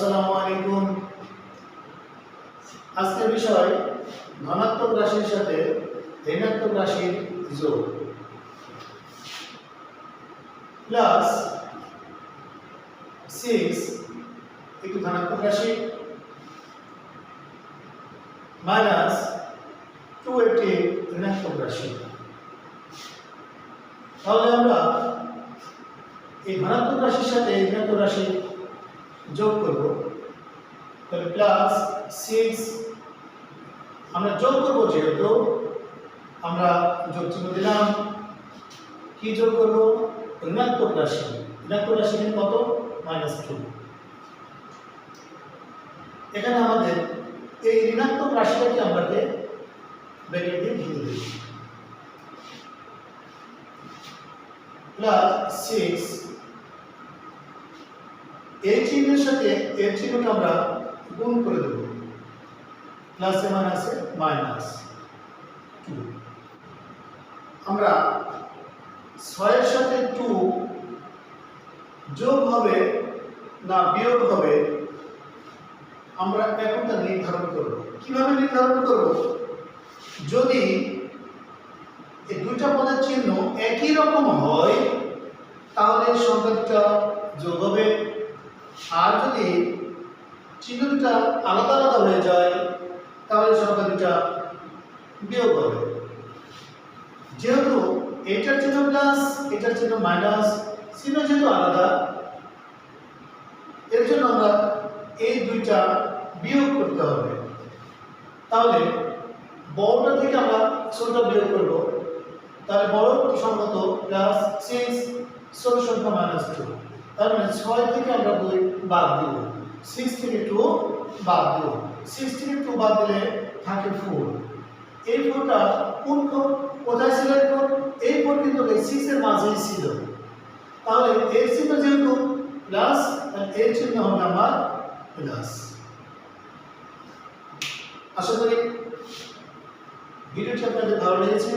আসসালামু আলাইকুম। আজকের বিষয়, ধনাত্মক রাশির সাথে ঋণাত্মক রাশির যোগ। প্লাস সিক্স একটি ধনাত্মক রাশি। মাইনাস টু একটি ঋণাত্মক রাশি। তাহলে আমরা এই ধনাত্মক রাশির সাথে ঋণাত্মক রাশি যোগ করব। তাহলে প্লাস সিক্স আমরা যোগ করব যেহেতু, আমরা যোগ চিহ্ন দিলাম। কি যোগ করব? ঋণাত্মক রাশি। ঋণাত্মক রাশি এখানে কত? মাইনাস টু এখানে আমাদের এই ঋণাত্মক রাশিটাকে আমরা ব্র্যাকেট দিয়ে ভেঙে দিই প্লাস সিক্স এই চিহ্নের সাথে এর চিহ্নটা আমরা গুণ করে দেব। প্লাসে মাইনাসে মাইনাস টু আমরা ছয়ের সাথে টু যোগ হবে না বিয়োগ হবে, আমরা এখন তা নির্ধারণ করব। কীভাবে নির্ধারণ করব? যদি এই দুইটা পদের চিহ্ন একই রকম হয়, তাহলে সংখ্যাটা যোগ হবে। আর যদি চিহ্ন দুটা আলাদা আলাদা হয়ে যায়, তাহলে সংখ্যা দুটা বিয়োগ হবে। যেহেতু এটার চিহ্ন প্লাস এটার চিহ্ন মাইনাস চিহ্ন যেহেতু আলাদা, এর জন্য আমরা এই দুইটা বিয়োগ করতে হবে। তাহলে বড়টা থেকে আমরা ছোটটা বিয়োগ করব। তাহলে বড় সংখ্যা প্লাস সিক্স ছোট সংখ্যা মাইনাস টু তার মানে ছয় থেকে আমরা দুই বাদ দিব। সিক্স থেকে টু বাদ দিব। সিক্স থেকে টু বাদ দিলে থাকে ফোর এই ফোরটা কোন ফোর কোথায় ছিল এই ফোর এই ফোর কিন্তু এই সিক্সের মাঝেই ছিল। তাহলে এর চিহ্ন যেহেতু প্লাস এর চিহ্ন হবে আমার প্লাস আশা করি ভিডিওটি আপনাদের ভালো লেগেছে।